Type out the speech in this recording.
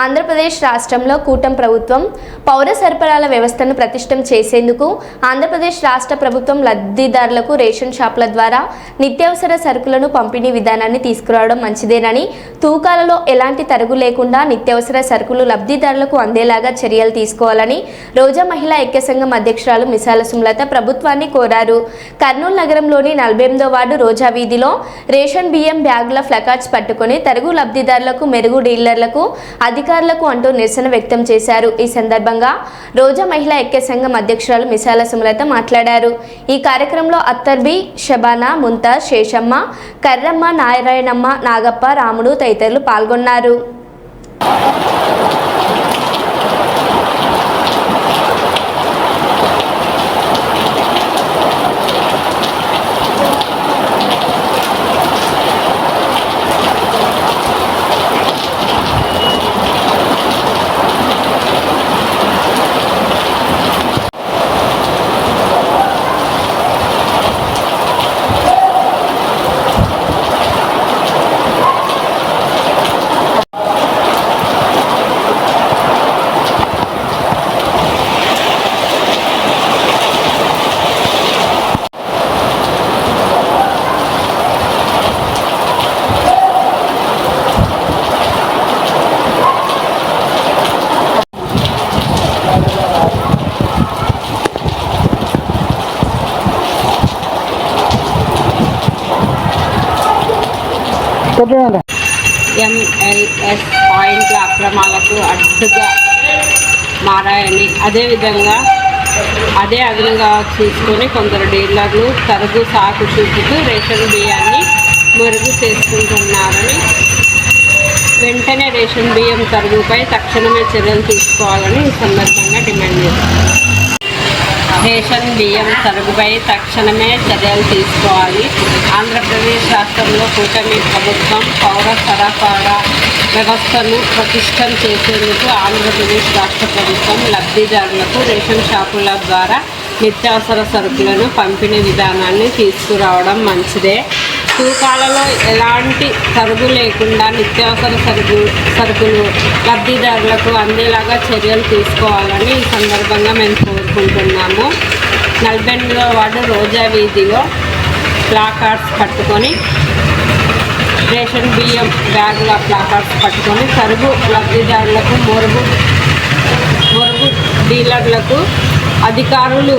ఆంధ్రప్రదేశ్ రాష్ట్రంలో కూటం ప్రభుత్వం పౌర సరఫరాల వ్యవస్థను ప్రతిష్టం చేసేందుకు ఆంధ్రప్రదేశ్ రాష్ట్ర ప్రభుత్వం లబ్ధిదారులకు రేషన్ షాపుల ద్వారా నిత్యావసర సరుకులను పంపిణీ విధానాన్ని తీసుకురావడం మంచిదేనని తూకాలలో ఎలాంటి తరుగు లేకుండా నిత్యావసర సరుకులు లబ్ధిదారులకు అందేలాగా చర్యలు తీసుకోవాలని రోజా మహిళా ఐక్య సంఘం అధ్యక్షురాలు మిసాల సుమలత ప్రభుత్వాన్ని కోరారు. కర్నూలు నగరంలోని నలభై ఎనిమిదో వార్డు రోజా వీధిలో రేషన్ బియ్యం బ్యాగుల ఫ్లకార్డ్స్ పట్టుకొని తరుగు లబ్ధిదారులకు మెరుగు డీలర్లకు అధిక అధికారులకు అంటూ నిరసన వ్యక్తం చేశారు. ఈ సందర్భంగా రోజా మహిళా ఐక్య సంఘం అధ్యక్షురాలు మిసాల సుమలత మాట్లాడారు. ఈ కార్యక్రమంలో అత్తర్బి షబానా ముంతాజ్ శేషమ్మ కర్రమ్మ నారాయణమ్మ నాగప్ప రాముడు తదితరులు పాల్గొన్నారు. ఎంఎల్ఎస్ పాయింట్ల అక్రమాలకు అడ్డుగా మారాయని అదేవిధంగా అదే అదనంగా తీసుకొని కొందరు డీలర్లు తరుగు సాకు చూపుతూ రేషన్ బియ్యాన్ని మరుగు చేసుకుంటున్నారని వెంటనే రేషన్ బియ్యం తరుగుపై తక్షణమే చర్యలు తీసుకోవాలని ఈ సందర్భంగా డిమాండ్ చేస్తున్నారు రేషన్ బియ్యం సరుకుపై తక్షణమే చర్యలు తీసుకోవాలి. ఆంధ్రప్రదేశ్ రాష్ట్రంలో కూటమి ప్రభుత్వం పౌర సరఫరా వ్యవస్థను ప్రతిష్టం చేసేందుకు ఆంధ్రప్రదేశ్ రాష్ట్ర ప్రభుత్వం లబ్ధిదారులకు రేషన్ షాపుల ద్వారా నిత్యావసర సరుకులను పంపిణీ విధానాన్ని తీసుకురావడం మంచిదే. తూకాలలో ఎలాంటి సరుకు లేకుండా నిత్యావసర సరుకు సరుకులు లబ్ధిదారులకు అందేలాగా చర్యలు తీసుకోవాలని ఈ సందర్భంగా మేము కోరుకుంటున్నాము. నలభై ఎనిమిదవ వార్డు రోజా వీధిలో ప్లాకార్డ్స్ పట్టుకొని రేషన్ బియ్యం బ్యాగుల ప్లాకార్డ్స్ పట్టుకొని సరుకు లబ్ధిదారులకు మొరుగు మొరుగు డీలర్లకు అధికారులు